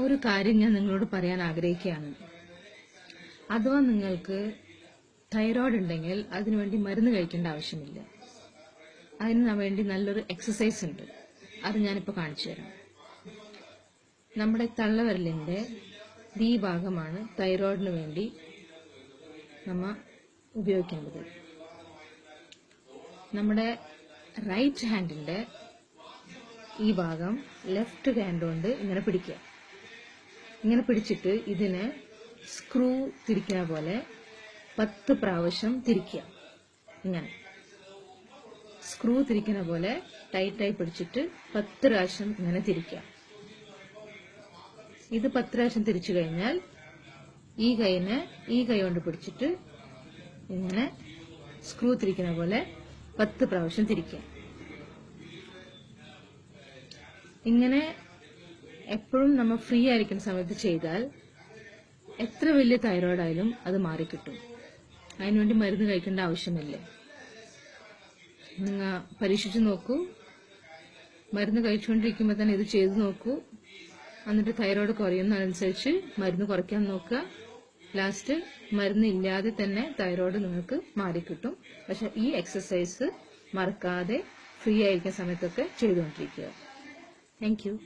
ഒരു കാര്യം ഞാൻ നിങ്ങളോട് പറയാൻ ആഗ്രഹിക്കുകയാണ്. അഥവാ നിങ്ങൾക്ക് തൈറോയ്ഡ് ഉണ്ടെങ്കിൽ അതിനുവേണ്ടി മരുന്ന് കഴിക്കേണ്ട ആവശ്യമില്ല. അതിന് വേണ്ടി നല്ലൊരു എക്സസൈസ് ഉണ്ട്. അത് ഞാനിപ്പോൾ കാണിച്ചു തരാം. നമ്മുടെ തള്ളവരലിന്റെ ഈ ഭാഗമാണ് തൈറോയിഡിന് വേണ്ടി നമ്മൾ ഉപയോഗിക്കേണ്ടത്. നമ്മുടെ റൈറ്റ് ഹാൻഡിന്റെ ഈ ഭാഗം ലെഫ്റ്റ് ഹാൻഡ് കൊണ്ട് ഇങ്ങനെ പിടിക്കുക. ഇങ്ങനെ പിടിച്ചിട്ട് ഇതിനെ സ്ക്രൂ തിരിക്കുന്ന പോലെ പത്ത് പ്രാവശ്യം തിരിക്കുക. ഇങ്ങനെ. സ്ക്രൂ തിരിക്കുന്ന പോലെ ടൈറ്റായി പിടിച്ചിട്ട് പത്ത് പ്രാവശ്യം ഇങ്ങനെ തിരിക്കുക. ഇത് പത്ത് പ്രാവശ്യം തിരിച്ചു കഴിഞ്ഞാൽ ഈ കൈനെ ഈ കൈ കൊണ്ട് പിടിച്ചിട്ട് ഇങ്ങനെ സ്ക്രൂ തിരിക്കുന്ന പോലെ പത്ത് പ്രാവശ്യം തിരിക്കുക. ഇങ്ങനെ എപ്പോഴും നമ്മൾ ഫ്രീ ആയിരിക്കുന്ന സമയത്ത് ചെയ്താൽ എത്ര വലിയ തൈറോയ്ഡ് ആയാലും അത് മാറിക്കിട്ടും. അതിനുവേണ്ടി മരുന്ന് കഴിക്കേണ്ട ആവശ്യമില്ല. നിങ്ങൾ പരീക്ഷിച്ചു നോക്കൂ. മരുന്ന് കഴിച്ചുകൊണ്ടിരിക്കുമ്പോൾ തന്നെ ഇത് ചെയ്തു നോക്കൂ. എന്നിട്ട് തൈറോയ്ഡ് കുറയുന്നതനുസരിച്ച് മരുന്ന് കുറയ്ക്കാൻ നോക്കുക. ലാസ്റ്റ് മരുന്ന് ഇല്ലാതെ തന്നെ തൈറോയ്ഡ് നിങ്ങൾക്ക് മാറിക്കിട്ടും. പക്ഷെ ഈ എക്സസൈസ് മറക്കാതെ ഫ്രീ ആയിരിക്കുന്ന സമയത്തൊക്കെ ചെയ്തുകൊണ്ടിരിക്കുക. താങ്ക്